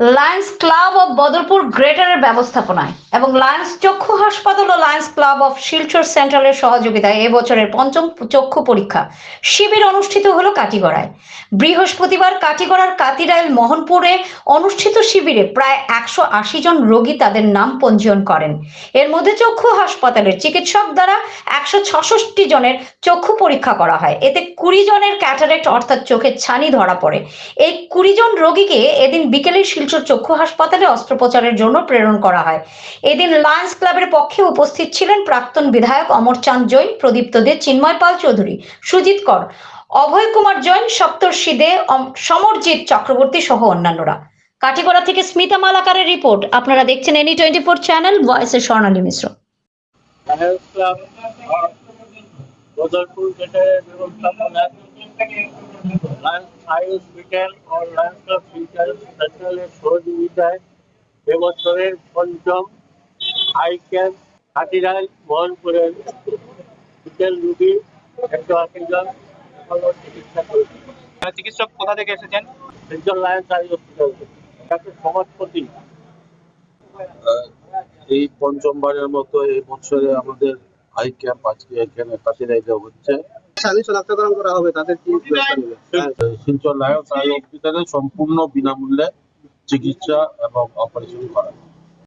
Lions club of Badarpur গ্রেটারের ব্যবস্থাপনায় এবং লায়ন্স চক্ষু হাসপাতাল ও লায়ন্স ক্লাব অফ শিলচর সেন্ট্রালের সহযোগিতায় এবছরের পঞ্চম চক্ষু পরীক্ষা শিবির অনুষ্ঠিত হলো কাটিগড়ায়। বৃহস্পতিবার কাটিগড়ার কাতিরাইল মোহনপুরে অনুষ্ঠিত শিবিরে প্রায় একশো আশি জন রোগী তাদের নাম পঞ্জীয়ন করেন। এর মধ্যে চক্ষু হাসপাতালের চিকিৎসক দ্বারা একশো ছষট্টি জনের চক্ষু পরীক্ষা করা হয়। এতে কুড়ি জনের ক্যাটারেক্ট অর্থাৎ চোখের ছানি ধরা পড়ে। এই কুড়ি জন রোগীকে এদিন বিকেলে শিলচর চক্ষু হাসপাতালে অস্ত্রোপচারের জন্য প্রেরণ করা হয়। এদিন লায়ন্স ক্লাবের পক্ষে উপস্থিত ছিলেন প্রাক্তন বিধায়ক অমরচাঁদ জৈন, প্রদীপ্ত দে, চিন্ময় পাল চৌধুরী, সুজিত কর, অভয় কুমার জৈন, সপ্তর্ষি দে সমরজিৎ চক্রবর্তী সহ অন্যান্যরা। কাটিগড়া থেকে স্মিতা মালাকারের রিপোর্ট। আপনারা দেখছেন এনি টোয়েন্টি ফোর চ্যানেল ভয়েসের স্বর্ণালী মিশ্র। ব্যবস্থাপনায় লায়ন্স হাই হসপিটাল ও লায়ন্স ক্লাব ফিউচার সেন্ট্রালের সহযোগিতায় এবছরের পঞ্চম আই ক্যাম্প হাতিরাই মোহনপুরের বিকেল রুগী একশো আশি জন চিকিৎসা চিকিৎসক কোথা থেকে এসেছেন? Central Lions High Hospital doctor Samajpati আহ, এই পঞ্চমবারের মতো এই বছরে আমাদের আই ক্যাম্প আজকে এখানে কাশিরাইতে হচ্ছে। শনাক্তকরণ করা হবে তাদের কি শিলচর লায়ন্স আই হসপিটালে সম্পূর্ণ বিনামূল্যে চিকিৎসা এবং অপারেশন করা।